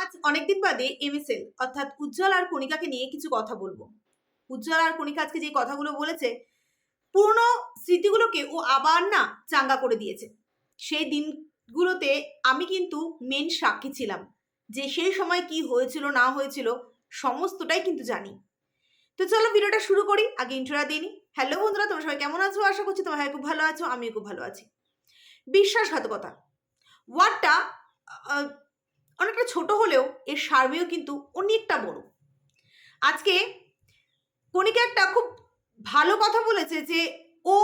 আজ অনেকদিন বাদে এমএসএল অর্থাৎ উজ্জ্বল আর কণিকাকে নিয়ে কিছু কথা বলব। উজ্জ্বল আর কণিকা আজকে যে কথাগুলো বলেছে পুরনো স্মৃতিগুলোকে ও আবার না চাঙ্গা করে দিয়েছে। সেই দিনগুলোতে আমি কিন্তু মেন সাক্ষী ছিলাম, যে সেই সময় কি হয়েছিল, না হয়েছিল, সমস্তটাই কিন্তু জানি। তো চলো ভিডিওটা শুরু করি, আগে ইন্ট্রোটা দিই হ্যালো বন্ধুরা, তোমরা সবাই কেমন আছো? আশা করছি তোমরা খুব ভালো আছো, আমিও খুব ভালো আছি। বিশ্বাসঘাতকতা। ওয়ার্ডটা অনেকটা ছোট হলেও এর সার্ভেও কিন্তু অনেকটা বড়। আজকে কণিকা একটা খুব ভালো কথা বলেছে যে, ও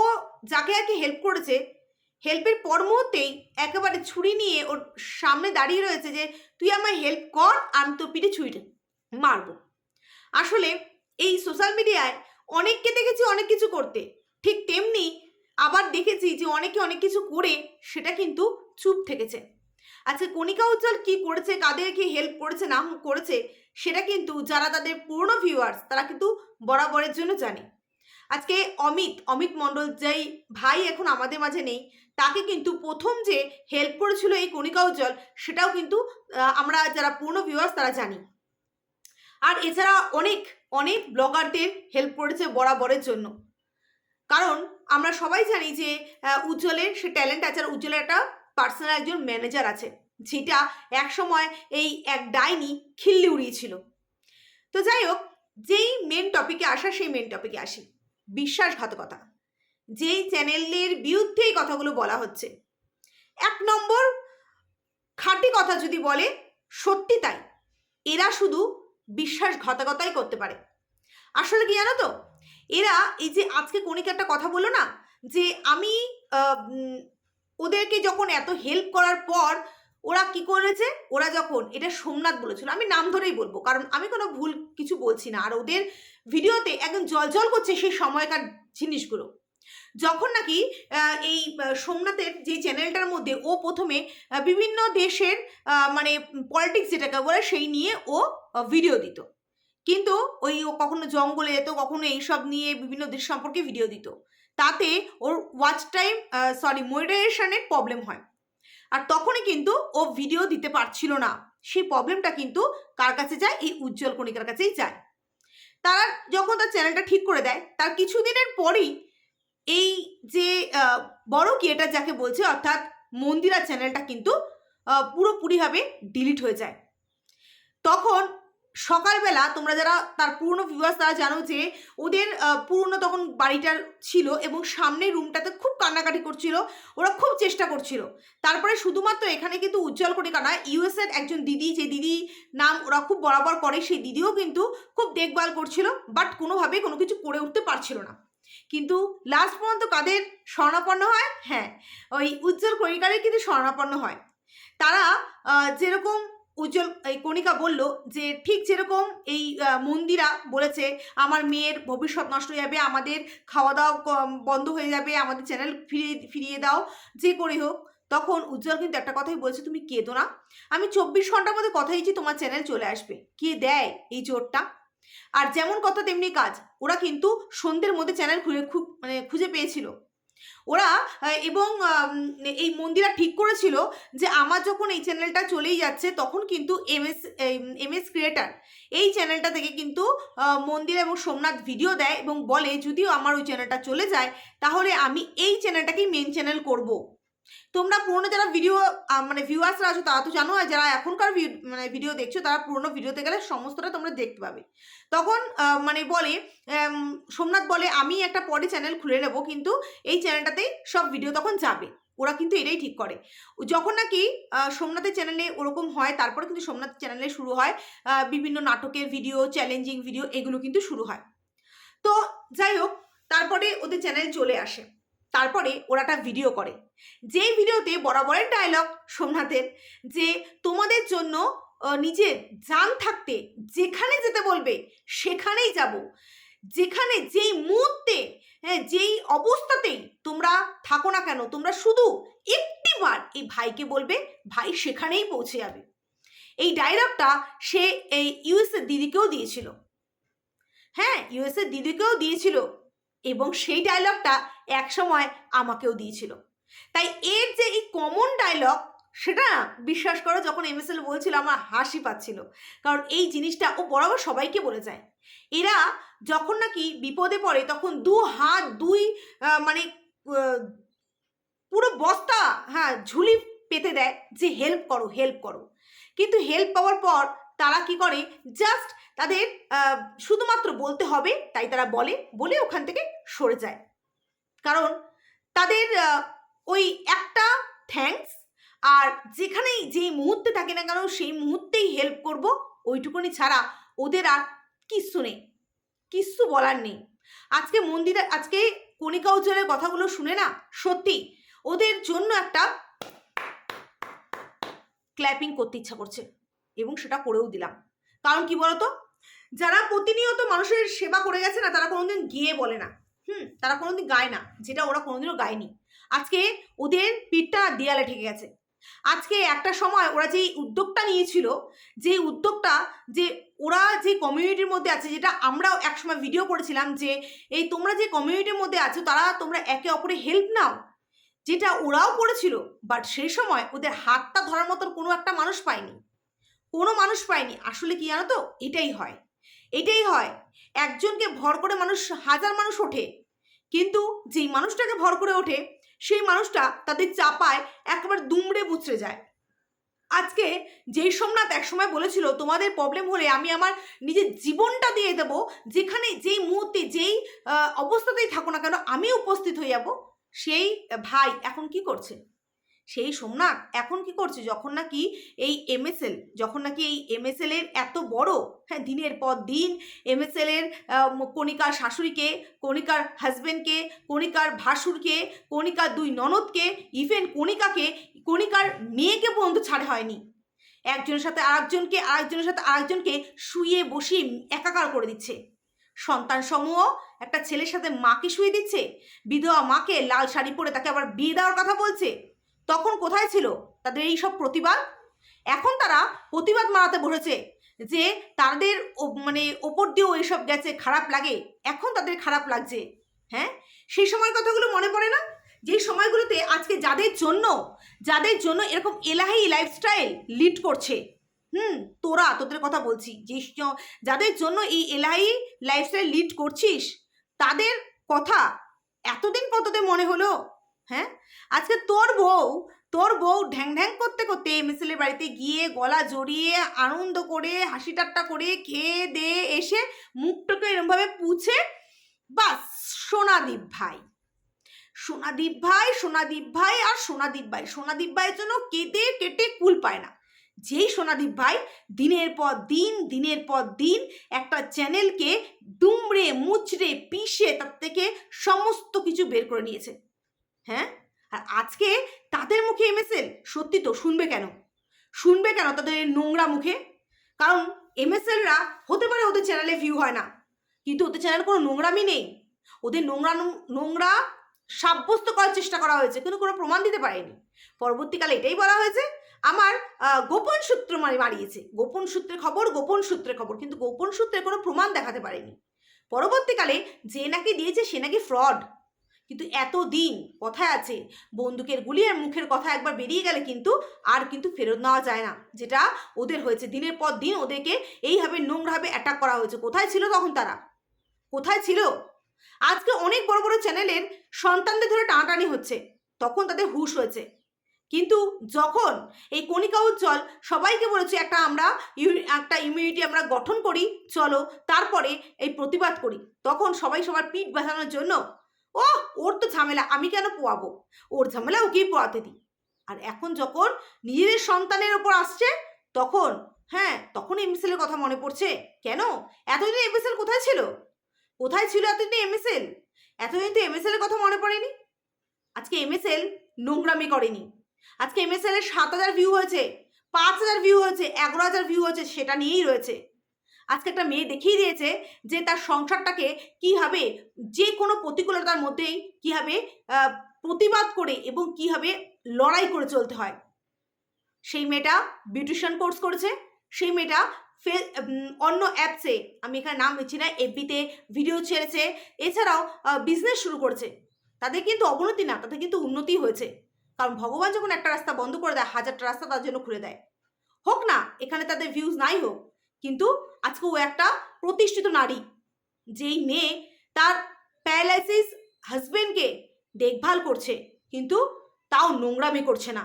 যাকে যাকে হেল্প করেছে হেল্পের পর মুহূর্তেই একেবারে ছুরি নিয়ে ওর সামনে দাঁড়িয়ে রয়েছে যে, তুই আমায় হেল্প কর, আমি তোর পিঠে ছুরিটা মারবো। আসলে এই সোশ্যাল মিডিয়ায় অনেককে দেখেছি অনেক কিছু করতে। ঠিক তেমনি আবার দেখেছি যে, অনেকে অনেক কিছু করে সেটা কিন্তু চুপ থেকেছে। আচ্ছা কণিকা উজ্জ্বল কি করেছে কাদেরকে হেল্প করেছে না করেছে, সেটা কিন্তু যারা তাদের পুরনো ভিউয়ার্স তারা কিন্তু বরাবরের জন্য জানে। আজকে অমিত অমিত মণ্ডল যেই ভাই এখন আমাদের মাঝে নেই, তাকে কিন্তু প্রথম যে হেল্প করেছিল এই কণিকা উজ্জ্বল, সেটাও কিন্তু আমরা যারা পুরনো ভিউয়ার্স তারা জানি। আর এছাড়া অনেক অনেক ব্লগারদের হেল্প করেছে বরাবরের জন্য। কারণ আমরা সবাই জানি যে উজ্জ্বলের সে ট্যালেন্ট আছে, আর উজ্জ্বলের একটা পার্সোনাল একজন ম্যানেজার আছে, যেটা একসময় এই এক ডাইনি খিল্লি উড়িয়েছিল। তো যাই হোক, যেই মেন টপিকে আসা, সেই মেন টপিকে আসি। বিশ্বাসঘাতকতা। যেই চ্যানেলের বিরুদ্ধে এই কথাগুলো বলা হচ্ছে। এক নম্বর, খাঁটি কথা যদি বলে, সত্যি তাই। এরা শুধু বিশ্বাসঘাতকতাই করতে পারে। আসলে কি জানো তো? এরা এই যে আজকে কণিকা একটা কথা বলল না, যে আমি ওদেরকে যখন এত হেল্প করার পর ওরা কি করেছে? ওরা যখন, এটা সোমনাথ বলেছিল, আমি নাম ধরেই বলব, কারণ আমি কোনো ভুল কিছু বলছি না। আর ওদের ভিডিওতে একদম জল করছে সেই সময়কার জিনিসগুলো। যখন নাকি এই সোমনাথের যে চ্যানেলটার মধ্যে ও প্রথমে বিভিন্ন দেশের মানে পলিটিক্স যেটাকে বলে, সেই নিয়ে ও ভিডিও দিত। কিন্তু ওই ও কখনো জঙ্গলে যেত, কখনো এইসব নিয়ে বিভিন্ন দেশ সম্পর্কে ভিডিও দিত। তাতে ওর ওয়াচ টাইম সরি মনিটাইজেশনের প্রবলেম হয়। আর তখনই কিন্তু ও ভিডিও দিতে পারছিল না। সেই প্রবলেমটা কিন্তু কার কাছে যায়? এই উজ্জ্বল কণিকার কাছেই যায়। তারা যখন তার চ্যানেলটা ঠিক করে দেয়, তার কিছুদিনের পরেই এই যে বড় ক্রিয়েটার যাকে বলছে, অর্থাৎ মন্দিরা চ্যানেলটা কিন্তু পুরোপুরিভাবে ডিলিট হয়ে যায়। তখন সকালবেলা তোমরা যারা তার পুরনো ভিউয়ার্স তারা জানো যে ওদের পুরনো তখন বাড়িটার ছিল এবং সামনের রুমটাতে খুব কান্নাকাটি করছিল, ওরা খুব চেষ্টা করছিল। তারপরে শুধুমাত্র এখানে কিন্তু উজ্জ্বল কণিকা নয় ইউএস এর একজন দিদি, যে দিদি নাম ওরা খুব বরাবর করে, সেই দিদিও কিন্তু খুব দেখভাল করছিল বাট কোনোভাবে কোনো কিছু করে উঠতে পারছিল না। কিন্তু লাস্ট পর্যন্ত কাদের স্বর্ণাপন্ন হয়? হ্যাঁ ওই উজ্জ্বল কণিকারই কিন্তু স্বর্ণাপন্ন হয়। তারা যেরকম উজ্জ্বল, এই কণিকা বলল যে, ঠিক যেরকম এই মন্দিরা বলেছে, আমার মেয়ের ভবিষ্যৎ নষ্ট হয়ে যাবে, আমাদের খাওয়া দাওয়া বন্ধ হয়ে যাবে, আমাদের চ্যানেল ফিরিয়ে ফিরিয়ে দাও, যে করে হোক। তখন উজ্জ্বল কিন্তু একটা কথাই বলছে, তুমি কেঁদো না। আমি চব্বিশ ঘণ্টার মধ্যে কথা দিচ্ছি, তোমার চ্যানেল চলে আসবে। কে দেয় এই জোরটা? আর যেমন কথা, তেমনি কাজ। ওরা কিন্তু সন্ধ্যের মধ্যে চ্যানেল খুঁজে খুব মানে খুঁজে পেয়েছিল। ওরা এবং এই মন্দিরা ঠিক করেছিল যে আমার যখন এই চ্যানেলটা চলেই যাচ্ছে তখন কিন্তু MS MS M S creator এই চ্যানেলটা থেকে কিন্তু মন্দির এবং সোমনাথ ভিডিও দেয় এবং বলে, যদিও আমার ওই চ্যানেলটা চলে যায়, তাহলে আমি এই চ্যানেলটাকেই মেন চ্যানেল করব। তোমরা পুরনো যারা ভিডিও মানে ভিউয়ার্সরা আছো, তারা তো জানো, আর যারা এখনকার মানে ভিডিও দেখছ, তারা পুরনো ভিডিওতে গেলে সমস্তটা তোমরা দেখতে পাবে। তখন মানে বলে সোমনাথ বলে, আমি একটা পরে চ্যানেল খুলে নেব, কিন্তু এই চ্যানেলটাতেই সব ভিডিও তখন যাবে। ওরা কিন্তু এটাই ঠিক করে। যখন নাকি সোমনাথের চ্যানেলে ওরকম হয়, তারপরে কিন্তু সোমনাথ চ্যানেলে শুরু হয় বিভিন্ন নাটকের ভিডিও চ্যালেঞ্জিং ভিডিও এগুলো কিন্তু শুরু হয়। তো যাই হোক, তারপরে ওদের চ্যানেল চলে আসে। তারপরে ওরা একটা ভিডিও করে। যেই ভিডিওতে বরাবরের ডায়লগ সোমনাথের, যে তোমাদের জন্য নিজের জান থাকতে যেখানে যেতে বলবে, সেখানেই যাব। যেখানে যেই মুহূর্তে হ্যাঁ যেই অবস্থাতেই তোমরা থাকো না কেন, তোমরা শুধু একটিবার এই ভাইকে বলবে, ভাই সেখানেই পৌঁছে যাবে। এই ডায়লগটা সে এই ইউএসএ দিদিকেও দিয়েছিল। হ্যাঁ ইউএসএ দিদিকেও দিয়েছিল। এবং সেই ডায়লগটা একসময় আমাকেও দিয়েছিল। তাই এর যে এই কমন ডায়লগ সেটা না বিশ্বাস করো যখন এমএসএল বলছিল, আমার হাসি পাচ্ছিল। কারণ এই জিনিসটা ও বরাবর সবাইকে বলে যায়। এরা যখন নাকি বিপদে পড়ে, তখন দু হাত, দুই মানে পুরো বস্তা হ্যাঁ ঝুলি পেতে দেয় যে হেল্প করো হেল্প করো। কিন্তু হেল্প পাওয়ার পর তারা কি করে? জাস্ট তাদের শুধুমাত্র বলতে হবে, তাই তারা বলে বলে ওখান থেকে সরে যায়। কারণ তাদের ওই একটা থ্যাঙ্কস আর যেখানেই যেই মুহূর্তে থাকে না কেন, সেই মুহূর্তেই হেল্প করব, ওইটুকুনি ছাড়া ওদের আর কিচ্ছু নেই। কিচ্ছু বলার নেই। আজকে মন্দিরে, আজকে কণিকা উজ্জ্বলের কথাগুলো শুনে না, সত্যি ওদের জন্য একটা ক্ল্যাপিং করতে ইচ্ছা করছে, এবং সেটা করেও দিলাম। কারণ কি বলতো? যারা প্রতিনিয়ত মানুষের সেবা করে গেছে না, তারা কোনোদিন গিয়ে বলে না। হুম, তারা কোনোদিন গায় না, যেটা ওরা কোনোদিনও গায়নি। আজকে ওদের পিঠটা দেয়ালে ঠেকে গেছে। আজকে একটা সময় ওরা যে উদ্যোগটা নিয়েছিল যে উদ্যোগটা যে ওরা যে কমিউনিটির মধ্যে আছে, যেটা আমরাও একসময় ভিডিও করেছিলাম যে, এই তোমরা যে কমিউনিটির মধ্যে আছো, তারা তোমরা একে অপরে হেল্প নাও। যেটা ওরাও করেছিল বাট সেই সময় ওদের হাতটা ধরার মতন কোনো একটা মানুষ পায়নি। কোনো মানুষ পায়নি। আসলে কি জানো তো? এটাই হয়। এটাই হয়। একজনকে ভর করে মানুষ, হাজার মানুষ ওঠে। কিন্তু যেই মানুষটাকে ভর করে ওঠে, সেই মানুষটা তাদের চাপায় একেবারে দুমড়ে মুচড়ে যায়। আজকে যেই সোমনাথ একসময় বলেছিল, তোমাদের প্রবলেম হলে আমি আমার নিজের জীবনটা দিয়ে দেব। যেখানে যেই মুহূর্তে, যেই অবস্থাতেই থাকো না কেন, আমি উপস্থিত হয়ে যাব। সেই ভাই এখন কি করছে? সেই সোমনাথ এখন কি করছে? যখন নাকি এই এমএসএল যখন নাকি এই এমএসএল এর এত বড় হ্যাঁ দিনের পর দিন এমএসএল এর কণিকার শাশুড়িকে, কণিকার হাজবেন্ডকে কণিকার ভাসুরকে, কণিকার দুই ননদকে ইভেন কণিকাকে, কণিকার মেয়েকে পর্যন্ত ছাড়ে হয়নি। একজনের সাথে আরেকজনকে, আরেকজনের সাথে আরেকজনকে শুয়ে বসিয়ে একাকার করে দিচ্ছে। সন্তান সমূহ একটা ছেলের সাথে মাকে শুয়ে দিচ্ছে, বিধবা মাকে লাল শাড়ি পরে তাকে আবার বিয়ে দেওয়ার কথা বলছে। তখন কোথায় ছিল তাদের এই সব প্রতিবাদ? এখন তারা প্রতিবাদ মারাতে বসেছে যে তাদের মানে ওপর দিয়েও এসব গেছে, খারাপ লাগে। এখন তাদের খারাপ লাগছে। হ্যাঁ? সেই সময়ের কথাগুলো মনে পড়ে না? যেই সময়গুলোতে আজকে যাদের জন্য যাদের জন্য এরকম এলাহি লাইফস্টাইল লিড করছে, হুম, তোরা, তোদের কথা বলছি, যে যাদের জন্য এই এলাহি লাইফস্টাইল লিড করছিস, তাদের কথা এতদিন পর তোদের মনে হলো? হ্যাঁ? আজকে তোর বউ তোর বউ ঢ্যাং ঢ্যাং করতে করতে মিছিলের বাড়িতে গিয়ে গলা জড়িয়ে আনন্দ করে, হাসি ঠাট্টা করে খেয়ে দে এসে মুখটাকে এরমভাবে পুছে বাস, সোনাদীপ ভাই। সোনাদীপ ভাই সোনাদীপ ভাই আর সোনাদীপ ভাই। সোনাদীপ ভাইয়ের জন্য কেটে কেটে কুল পায় না। যেই সোনাদীপ ভাই দিনের পর দিন, দিনের পর দিন একটা চ্যানেলকে দুমড়ে মুচড়ে, পিষে তার থেকে সমস্ত কিছু বের করে নিয়েছে। হ্যাঁ? আর আজকে তাদের মুখে এমএসএল সত্যি তো, শুনবে কেন? শুনবে কেন তাদের নোংরা মুখে? কারণ এমএসএলরা হতে পারে ওদের চ্যানেলে ভিউ হয় না। কিন্তু ওদের চ্যানেল কোনো নোংরামি নেই। ওদের নোংরা নোংরা সাব্যস্ত করার চেষ্টা করা হয়েছে, কিন্তু কোনো প্রমাণ দিতে পারেনি। পরবর্তীকালে এটাই বলা হয়েছে, আমার গোপন সূত্র মানে মারিয়েছে। গোপন সূত্রের খবর, গোপন সূত্রের খবর, কিন্তু গোপন সূত্রের কোনো প্রমাণ দেখাতে পারেনি। পরবর্তীকালে যে নাকি দিয়েছে, সে নাকি ফ্রড কিন্তু এত দিন কথায় আছে, বন্দুকের গুলি আর মুখের কথা একবার বেরিয়ে গেলে কিন্তু আর কিন্তু ফেরত নেওয়া যায় না। যেটা ওদের হয়েছে, দিনের পর দিন ওদেরকে এইভাবে নোংরাভাবে অ্যাটাক করা হয়েছে। কোথায় ছিল তখন তারা? কোথায় ছিল? আজকে অনেক বড় বড় চ্যানেলের সন্তানদের ধরে টানাটানি হচ্ছে। তখন তাদের হুশ হয়েছে। কিন্তু যখন এই কণিকা উজ্জ্বল সবাইকে বলেছে, একটা আমরা একটা ইমিউনিটি আমরা গঠন করি, চলো তারপরে এই প্রতিবাদ করি। তখন সবাই সবার পিঠ বাঁচানোর জন্য ও ওর তো ঝামেলা, আমি কেন পোয়াবো? ওর ঝামেলা ওকেই পোয়াতে দিই। আর এখন যখন নিজেদের সন্তানের ওপর আসছে, তখন হ্যাঁ তখন এমএসএল এর কথা মনে পড়ছে। কেন? এতদিন এমএসএল কোথায় ছিল? কোথায় ছিল এতদিন এমএসএল এতদিন তো এমএসএল এর কথা মনে পড়েনি? আজকে এমএসএল নোংরামি করেনি। আজকে এমএসএল এর সাত হাজার ভিউ হয়েছে, পাঁচ হাজার ভিউ হয়েছে, এগারো হাজার ভিউ হয়েছে, সেটা নিয়েই রয়েছে। আজকে একটা মেয়ে দেখিয়ে দিয়েছে যে তার সংসারটাকে কীভাবে যে কোনো প্রতিকূলতার মধ্যেই কীভাবে প্রতিবাদ করে এবং কীভাবে লড়াই করে চলতে হয়। সেই মেয়েটা বিউটিশিয়ান কোর্স করেছে, সেই মেয়েটা ফে অন্য অ্যাপসে আমি এখানে নাম নিচ্ছি না এফবিতে ভিডিও ছেড়েছে, এছাড়াও বিজনেস শুরু করেছে। তাদের কিন্তু অবনতি না, তাদের কিন্তু উন্নতি হয়েছে। কারণ ভগবান যখন একটা রাস্তা বন্ধ করে দেয়, হাজারটা রাস্তা তার জন্য খুলে দেয়। হোক না, এখানে তাদের ভিউজ নাই হোক, কিন্তু আজকে ও একটা প্রতিষ্ঠিত নারী। যেই মেয়ে তার প্যারালাইসিস হাজবেন্ডকে দেখভাল করছে, কিন্তু তাও নোংরামি করছে না।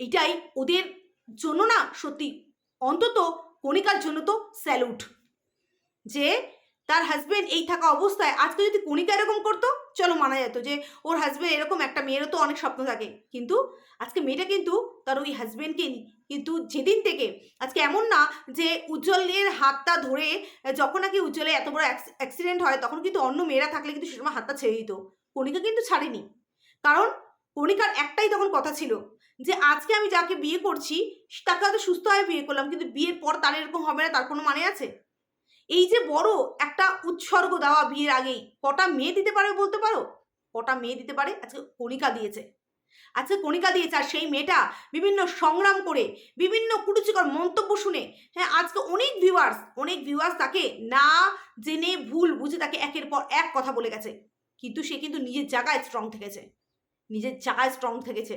এটাই ওদের জন্য না সত্যি অন্তত কণিকার জন্য তো স্যালুট যে তার হাজবেন্ড এই থাকা অবস্থায় আজকে যদি কণিকা এরকম করতো চলো মানা যেত যে, ওর হাজবেন্ড এরকম একটা মেয়েরও তো অনেক স্বপ্ন থাকে। কিন্তু আজকে মেয়েটা কিন্তু তার ওই হাজবেন্ডকে কিন্তু যেদিন থেকে, আজকে এমন না যে উজ্জ্বলের হাতটা ধরে, যখন নাকি উজ্জ্বলে এত বড় অ্যাক্সিডেন্ট হয়, তখন কিন্তু অন্য মেয়েরা থাকলে কিন্তু সে সময় হাতটা ছেড়ে দিত। কণিকা কিন্তু ছাড়েনি। কারণ কণিকার একটাই তখন কথা ছিল যে, আজকে আমি যাকে বিয়ে করছি, তাকে হয়তো সুস্থ হয়ে বিয়ে করলাম, কিন্তু বিয়ের পর তার এরকম হবে না, তার কোনো মানে আছে? এই যে বড় একটা উৎসর্গ দেওয়া বিয়ের আগেই, কটা মেয়ে দিতে পারে বলতে পারো? কটা মেয়ে দিতে পারে? আজকে কণিকা দিয়েছে। আজকে কণিকা দিয়েছে আর সেই মেয়েটা বিভিন্ন সংগ্রাম করে, বিভিন্ন কুরুচিকর মন্তব্য শুনে হ্যাঁ আজকে অনেক ভিউয়ার্স অনেক ভিউয়ার্স তাকে না জেনে ভুল বুঝে তাকে একের পর এক কথা বলে গেছে। কিন্তু সে কিন্তু নিজের জায়গায় স্ট্রং থেকেছে। নিজের জায়গায় স্ট্রং থেকেছে।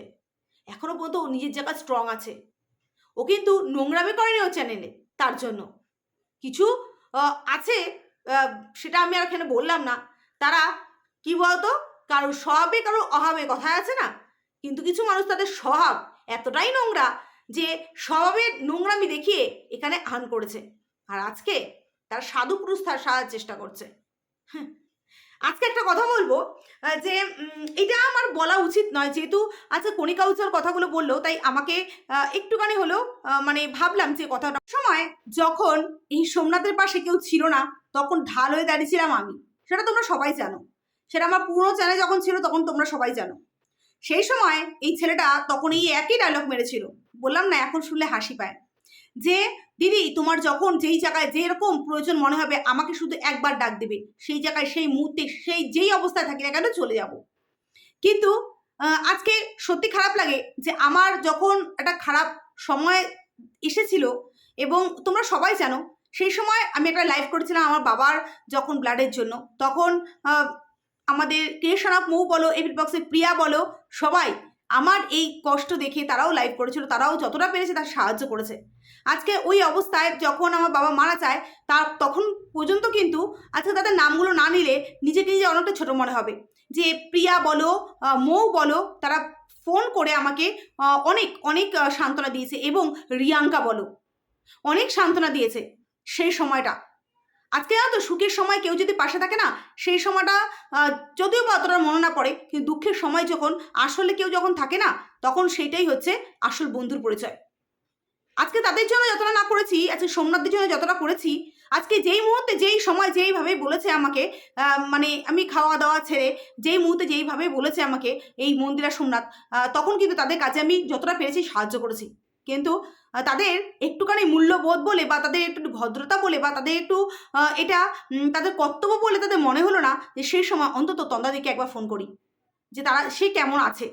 এখনও পর্যন্ত ও নিজের জায়গায় স্ট্রং আছে। ও কিন্তু নোংরামি করেনি ও চ্যানেলে তার জন্য। কিছু আছে। সেটা আমি আর এখানে বললাম না। তারা কি বলতো? কারও স্বভাবে কারও অভাবে কথায় আছে না? কিন্তু কিছু মানুষ তাদের স্বভাব এতটাই নোংরা যে স্বভাবের নোংরামি দেখিয়ে এখানে আহান করেছে। আর আজকে তারা সাধু পুরুষ তার সাজার চেষ্টা করছে। হ্যাঁ, আজকে একটা কথা বলব যে এটা আমার বলা উচিত নয়। যেহেতু আচ্ছা কণিকা উজ্জ্বল কথাগুলো বলল, তাই আমাকে একটুখানি হলেও মানে ভাবলাম যে কথাটা সময় যখন এই সোমনাথের পাশে কেউ ছিল না, তখন ঢাল হয়ে দাঁড়িয়েছিলাম আমি। সেটা তোমরা সবাই জানো। সেটা আমার পুরো চ্যানেল যখন ছিল, তখন তোমরা সবাই জানো। সেই সময় এই ছেলেটা তখন এই একই ডায়লগ মেরেছিল। বললাম না, এখন শুনলে হাসি পায়। যে, দিদি, তোমার যখন যেই জায়গায় যেরকম প্রয়োজন মনে হবে, আমাকে শুধু একবার ডাক দেবে। সেই জায়গায়, সেই মুহূর্তে, সেই যেই অবস্থায় থাকি না কেন চলে যাব। কিন্তু আজকে সত্যি খারাপ লাগে যে, আমার যখন একটা খারাপ সময় এসেছিল এবং তোমরা সবাই জানো, সেই সময় আমি একটা লাইভ করেছিলাম আমার বাবার যখন ব্লাডের জন্য। তখন আমাদের ক্রিয়েশন অফ মৌ বলো এভিট বক্সের প্রিয়া বলো, সবাই আমার এই কষ্ট দেখে তারাও লাইভ করেছিল, তারাও যতটা পেরেছে তার সাহায্য করেছে। আজকে ওই অবস্থায় যখন আমার বাবা মারা যায়, তার তখন পর্যন্ত কিন্তু আজকে তাদের নামগুলো না নিলে নিজেকে নিজে অনেকটা ছোট মনে হবে। যে প্রিয়া বলো মৌ বলো, তারা ফোন করে আমাকে অনেক অনেক সান্ত্বনা দিয়েছে এবং রিয়াঙ্কা বলো, অনেক সান্ত্বনা দিয়েছে সেই সময়টা। আজকে তো, সুখের সময় কেউ যদি পাশে থাকে না, সেই সময়টা যদিও বা অতটা মনে না পড়ে, কিন্তু দুঃখের সময় যখন আসলে কেউ যখন থাকে না, তখন সেইটাই হচ্ছে আসল বন্ধুর পরিচয়। আজকে তাদের জন্য যতটা না করেছি, আজকে সোমনাথদের জন্য যতটা করেছি, আজকে যেই মুহূর্তে, যেই সময় যেইভাবে বলেছে আমাকে মানে আমি খাওয়া দাওয়া ছেড়ে যেই মুহূর্তে যেইভাবে বলেছে আমাকে, এই মন্দিরা সোমনাথ তখন কিন্তু তাদের কাজে আমি যতটা পেরেছি সাহায্য করেছি। কিন্তু তাদের একটুখানি মূল্যবোধ বলে বা তাদের একটু ভদ্রতা বলে বা তাদের একটু এটা তাদের কর্তব্য বলে তাদের মনে হলো না যে সেই সময় অন্তত তন্দাদিকে একবার ফোন করি, যে তারা, সে কেমন আছে।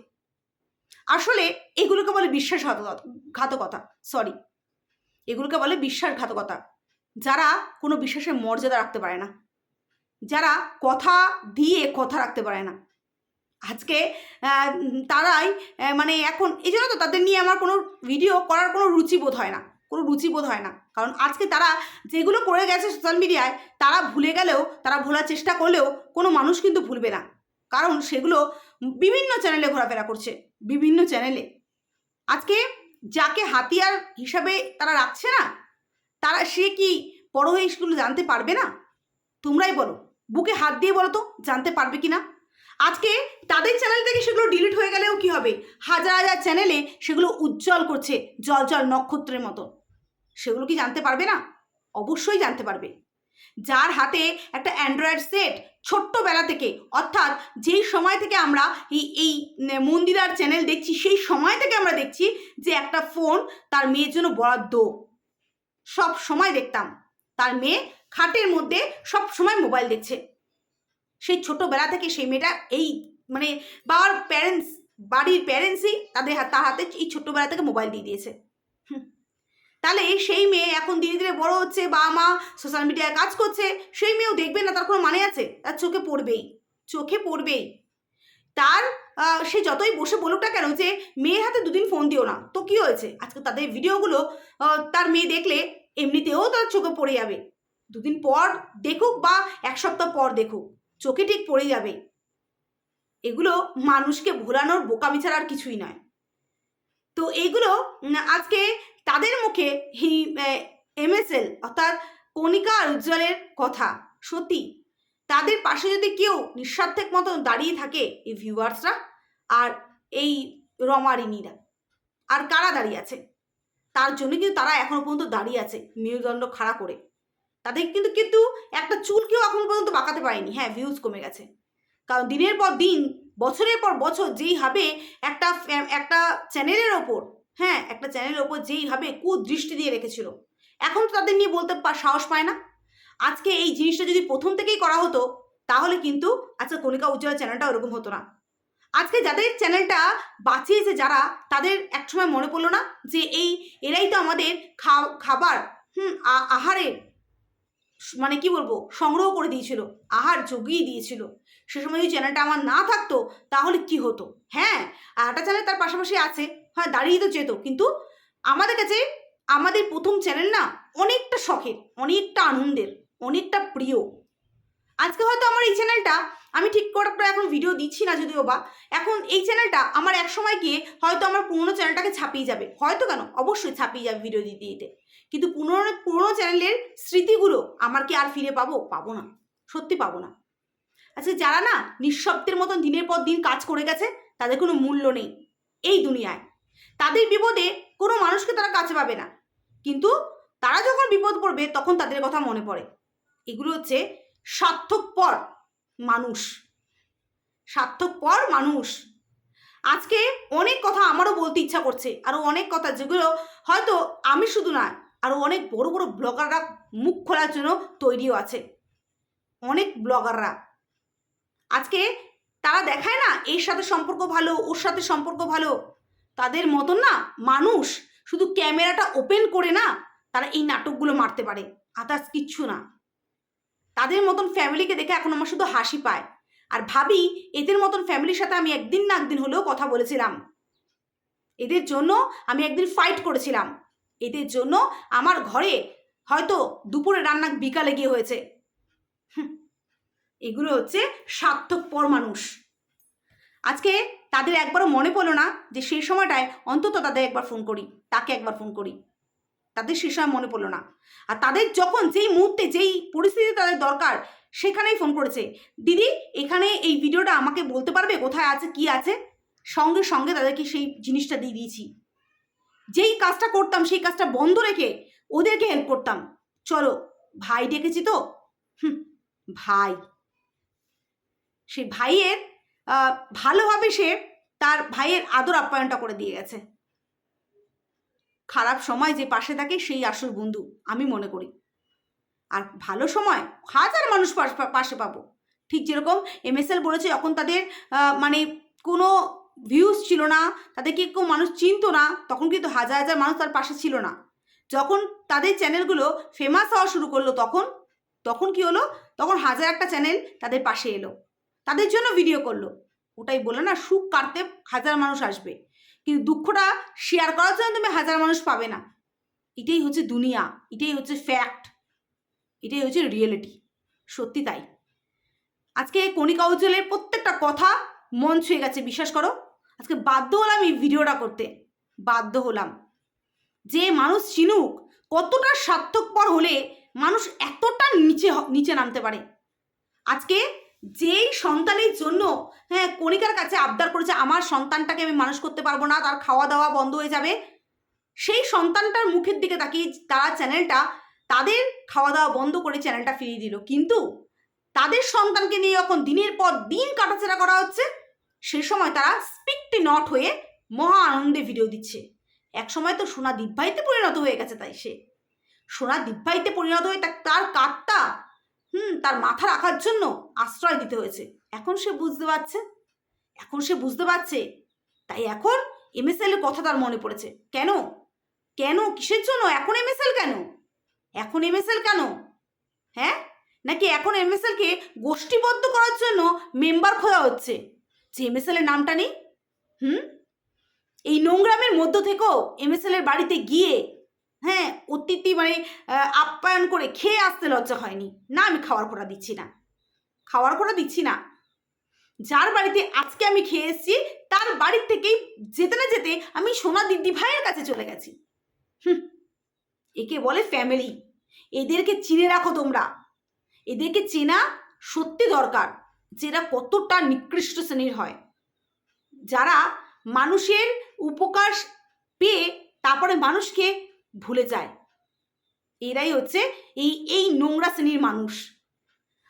আসলে এগুলোকে বলে বিশ্বাসঘাতকতা ঘাতকতা সরি। এগুলোকে বলে বিশ্বাসঘাতকতা, যারা কোনো বিশ্বাসের মর্যাদা রাখতে পারে না। যারা কথা দিয়ে কথা রাখতে পারে না। আজকে তারাই মানে এখন, এই জন্য তো তাদের নিয়ে আমার কোনো ভিডিও করার কোনো রুচিবোধ হয় না। কোনো রুচিবোধ হয় না। কারণ আজকে তারা যেগুলো করে গেছে সোশ্যাল মিডিয়ায় তারা ভুলে গেলেও, তারা ভোলার চেষ্টা করলেও কোনো মানুষ কিন্তু ভুলবে না। কারণ সেগুলো বিভিন্ন চ্যানেলে ঘোরাফেরা করছে, বিভিন্ন চ্যানেলে আজকে যাকে হাতিয়ার হিসাবে তারা রাখছে না, তারা, সে কি বড় হয়ে সেগুলো জানতে পারবে না? তোমরাই বলো। বুকে হাত দিয়ে বলো তো, জানতে পারবে কি না আজকে তাদের চ্যানেল থেকে সেগুলো ডিলিট হয়ে গেলেও কি হবে? হাজার হাজার চ্যানেলে সেগুলো উজ্জ্বল করছে, জল জল নক্ষত্রের মতো। সেগুলো কি জানতে পারবে না? অবশ্যই জানতে পারবে। যার হাতে একটা অ্যান্ড্রয়েড সেট ছোট্টবেলা থেকে, অর্থাৎ যেই সময় থেকে আমরা এই এই মন্দিরার চ্যানেল দেখছি, সেই সময় থেকে আমরা দেখছি যে একটা ফোন তার মেয়ের জন্য বরাদ্দ। সব সময় দেখতাম। তার মেয়ে খাটের মধ্যে সব সময় মোবাইল দেখছে। সেই ছোটবেলা থেকে সেই মেয়েটা এই মানে বাবার প্যারেন্টস বাড়ির প্যারেন্টসই তাদের তার হাতে এই ছোট্টবেলা থেকে মোবাইল দিয়ে দিয়েছে। তাহলে সেই মেয়ে এখন ধীরে ধীরে বড় হচ্ছে, বাবা মা সোশ্যাল মিডিয়ায় কাজ করছে, সেই মেয়েও দেখবে না তার কোনো মানে আছে? তার চোখে পড়বেই চোখে পড়বেই। তার সে যতই বসে বলুক না কেন যে, মেয়ের হাতে দুদিন ফোন দিও না। তো কি হয়েছে? আজকে তাদের ভিডিওগুলো তার মেয়ে দেখলে এমনিতেও তার চোখে পড়ে যাবে। দুদিন পর দেখুক বা এক সপ্তাহ পর দেখুক। চোখে ঠিক পড়ে যাবে। এগুলো মানুষকে ভোলানোর বোকামি ছাড়া আর কিছুই নয়। তো এইগুলো আজকে তাদের মুখে এমএসএল অর্থাৎ কণিকা আর উজ্জ্বলের কথা, সত্যি। তাদের পাশে যদি কেউ নিঃস্বার্থের মতো দাঁড়িয়ে থাকে এই ভিউয়ার্সরা আর এই রমারিনীরা আর কারা দাঁড়িয়ে আছে? তার জন্য কিন্তু তারা এখনও পর্যন্ত দাঁড়িয়ে আছে মেরুদণ্ড খাড়া করে। তাদের কিন্তু কিন্তু একটা চুল কেউ এখনও পর্যন্ত বাঁকাতে পারেনি। হ্যাঁ ভিউজ কমে গেছে। কারণ দিনের পর দিন, বছরের পর বছর যেইভাবে একটা একটা চ্যানেলের ওপর হ্যাঁ একটা চ্যানেলের ওপর যেইভাবে কুদৃষ্টি দিয়ে রেখেছিল, এখন তো তাদের নিয়ে বলতে সাহস পায় না। আজকে এই জিনিসটা যদি প্রথম থেকেই করা হতো, তাহলে কিন্তু আজকে কণিকা উজ্জ্বলা চ্যানেলটা ওরকম হতো না। আজকে যাদের চ্যানেলটা বাঁচিয়েছে যারা, তাদের একসময় মনে পড়ল না যে এই, এরাই তো আমাদের খাবার, হুম আহারের মানে কি বলব, সংগ্রহ করে দিয়েছিল, আহার জগিয়ে দিয়েছিল। সে সময় যদি চ্যানেলটা আমার না থাকতো, তাহলে কি হতো? হ্যাঁ একটা চ্যানেল তার পাশাপাশি আছে হ্যাঁ দাঁড়িয়ে তো যেত, কিন্তু আমাদের কাছে আমাদের প্রথম চ্যানেল না অনেকটা শখের, অনেকটা আনন্দের, অনেকটা প্রিয়। আজকে হয়তো আমার এই চ্যানেলটা আমি ঠিক করে এখন ভিডিও দিচ্ছি না যদিও বা, এখন এই চ্যানেলটা আমার এক সময় গিয়ে হয়তো আমার পুরোনো চ্যানেলটাকে ছাপিয়ে যাবে। হয়তো কেন? অবশ্যই ছাপিয়ে যাবে ভিডিও দিতে দিতে। কিন্তু পুরোনো পুরোনো চ্যানেলের স্মৃতিগুলো আমার কি আর ফিরে পাবো? পাবো না। সত্যি পাবো না। আচ্ছা যারা না নিঃশব্দের মতন দিনের পর দিন কাজ করে গেছে, তাদের কোনো মূল্য নেই এই দুনিয়ায়। তাদের বিপদে কোনো মানুষকে তারা কাছে পাবে না। কিন্তু তারা যখন বিপদ পড়বে, তখন তাদের কথা মনে পড়ে। এগুলো হচ্ছে স্বার্থকপর মানুষ। স্বার্থকপর মানুষ। আজকে অনেক কথা আমারও বলতে ইচ্ছা করছে। আরও অনেক কথা যেগুলো হয়তো আমি শুধু না আরও অনেক বড় বড় ব্লগাররা মুখ খোলার জন্য তৈরিও আছে। অনেক ব্লগাররা। আজকে তারা দেখায় না, এর সাথে সম্পর্ক ভালো, ওর সাথে সম্পর্ক ভালো। তাদের মতন না মানুষ শুধু ক্যামেরাটা ওপেন করে না তারা এই নাটকগুলো মারতে পারে আদার্স কিচ্ছু না। তাদের মতন ফ্যামিলিকে দেখে এখন আমার শুধু হাসি পায়। আর ভাবি, এদের মতন ফ্যামিলির সাথে আমি একদিন না একদিন হলেও কথা বলেছিলাম। এদের জন্য আমি একদিন ফাইট করেছিলাম। এদের জন্য আমার ঘরে হয়তো দুপুরে রান্না বিকালে গিয়ে হয়েছে। এগুলো হচ্ছে স্বার্থপর মানুষ আজকে তাদের একবারও মনে পড়ল না যে সেই সময়টায় অন্তত তাদের একবার ফোন করি, তাকে একবার ফোন করি। তাদের সে সময় মনে পড়ল না। আর তাদের যখন যেই মুহূর্তে, যেই পরিস্থিতি তাদের দরকার, সেখানেই ফোন করেছে। দিদি, এখানে এই ভিডিওটা আমাকে বলতে পারবে কোথায় আছে, কি আছে? সঙ্গে সঙ্গে তাদেরকে সেই জিনিসটা দিয়ে দিয়েছি। যেই কাজটা করতাম সেই কাজটা বন্ধ রেখে ওদেরকে হেল্প করতাম। চলো ভাই ডেকেছি তো? হুম, ভাই। সেই ভাইয়ের ভালোভাবে সে তার ভাইয়ের আদর আপ্যায়নটা করে দিয়ে গেছে। খারাপ সময় যে পাশে থাকে সেই আসল বন্ধু আমি মনে করি। আর ভালো সময় হাজার মানুষ পাশ- পাবো। ঠিক যেরকম এমএসএল বলেছে যখন তাদের মানে কোনো ভিউজ ছিল না তাদেরকে কেউ মানুষ চিনতো না? তখন কিন্তু হাজার হাজার মানুষ তার পাশে ছিল না। যখন তাদের চ্যানেলগুলো ফেমাস হওয়া শুরু করল তখন তখন কি হলো? তখন হাজার একটা চ্যানেল তাদের পাশে এলো। তাদের জন্য ভিডিও করল। ওটাই বলে না, সুখ কাটতে হাজার মানুষ আসবে। কিন্তু দুঃখটা শেয়ার করার জন্য তুমি হাজার মানুষ পাবে না। এটাই হচ্ছে দুনিয়া, এটাই হচ্ছে ফ্যাক্ট এটাই হচ্ছে রিয়েলিটি সত্যি তাই। আজকে কণিকা উজ্জ্বলের প্রত্যেকটা কথা মন ছুঁয়ে গেছে, বিশ্বাস করো। আজকে বাধ্য হলাম এই ভিডিওটা করতে। বাধ্য হলাম। যে মানুষ চিনুক, কতটা স্বার্থকপর হলে মানুষ এতটা নিচে নিচে নামতে পারে। আজকে যেই সন্তানের জন্য হ্যাঁ কণিকার কাছে আবদার করেছে, আমার সন্তানটাকে আমি মানুষ করতে পারব না, তার খাওয়া দাওয়া বন্ধ হয়ে যাবে। সেই সন্তানটার মুখের দিকে তাকিয়ে তারা চ্যানেলটা, তাদের খাওয়া দাওয়া বন্ধ করে চ্যানেলটা ফিরিয়ে দিল। কিন্তু তাদের সন্তানকে নিয়ে যখন দিনের পর দিন কাটাছেড়া করা হচ্ছে সে সময় তারা স্পিকটি নট হয়ে মহা আনন্দে ভিডিও দিচ্ছে। এক সময় তো সোনা দিব্যাইতে পরিণত হয়ে গেছে তাই সে। সোনা দিব্যাইতে পরিণত হয়ে তার কাঠটা, হুম, তার মাথা রাখার জন্য আশ্রয় দিতে হয়েছে। এখন সে বুঝতে পারছে। এখন সে বুঝতে পারছে। তাই এখন এমএসএল কথা তার মনে পড়েছে। কেন? কেন? কিসের জন্য? এখন এমএসএল কেন? এখন এমএসএল কেন? হ্যাঁ? নাকি এখন এমএসএল কে গোষ্ঠীবদ্ধ করার জন্য মেম্বার খোঁজা হচ্ছে? যে নামটা নেই? হুম? এই নোংরামের মধ্য থেকেও এমএসএল এর বাড়িতে গিয়ে হ্যাঁ অতিথি মানে আপ্যায়ন করে খেয়ে আসতে লজ্জা হয়নি। না, আমি খাওয়ার করা দিচ্ছি না। খাওয়ার করা দিচ্ছি না। যার বাড়িতে আজকে আমি খেয়ে এসেছি, তার বাড়ির থেকেই যেতে না যেতে আমি সোনা দিদি ভাইয়ের কাছে চলে গেছি। হুম। একে বলে ফ্যামিলি এদেরকে চিনে রাখো তোমরা। এদেরকে চেনা সত্যি দরকার। যেটা কতটা নিকৃষ্ট শ্রেণির হয়। যারা মানুষের উপকার পেয়ে তারপরে মানুষকে ভুলে যায়। এরাই হচ্ছে এই এই নোংরা শ্রেণির মানুষ।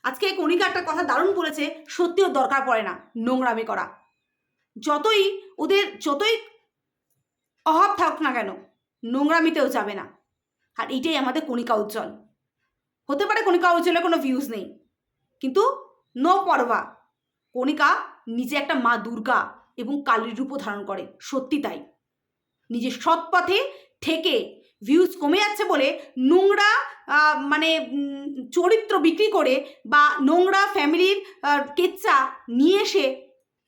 আজকে কণিকা একটা কথা দারুণ বলেছে সত্যিও দরকার পড়ে না নোংরামি করা। যতই ওদের, যতই অভাব থাকুক না কেন, নোংরামিতেও যাবে না। আর এইটাই আমাদের কণিকা উজ্জ্বল। হতে পারে কণিকা উজ্জ্বলে কোনো ভিউজ নেই। কিন্তু নো পরবা। কণিকা নিজে একটা মা দুর্গা এবং কালীর রূপও ধারণ করে, সত্যি তাই। নিজের সৎ পথে থেকে ভিউজ কমে যাচ্ছে বলে নোংরা মানে চরিত্র বিক্রি করে বা নোংরা ফ্যামিলির কেচ্চা নিয়ে এসে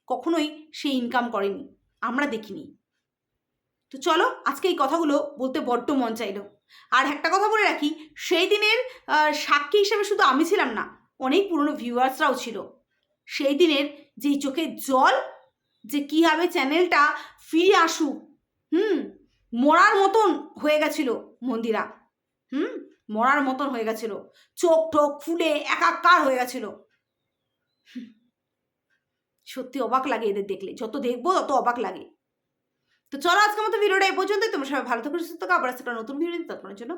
কখনোই সে ইনকাম করেনি। আমরা দেখিনি। তো চলো, আজকে এই কথাগুলো বলতে বড্ড মন চাইলো। আর একটা কথা বলে রাখি, সেই দিনের সাক্ষী হিসেবে শুধু আমি ছিলাম না অনেক পুরনো ভিউয়ার্সরাও ছিল। সেই দিনের যেই চোখের জল, যে কীভাবে চ্যানেলটা ফিরে আসুক, হুম, মরার মতন হয়ে গেছিল মন্দিরা। হুম, মরার মতন হয়ে গেছিল। চোখ টোক ফুলে একাকার হয়ে গেছিল। সত্যি অবাক লাগে এদের দেখলে। যত দেখব তত অবাক লাগে। তো চলো আজকের মতো ভিডিওটা এই পর্যন্তই। তোমরা সবাই ভালো থাকো, সুস্থ থাকো। আবার একটা নতুন ভিডিও ততক্ষণের জন্য।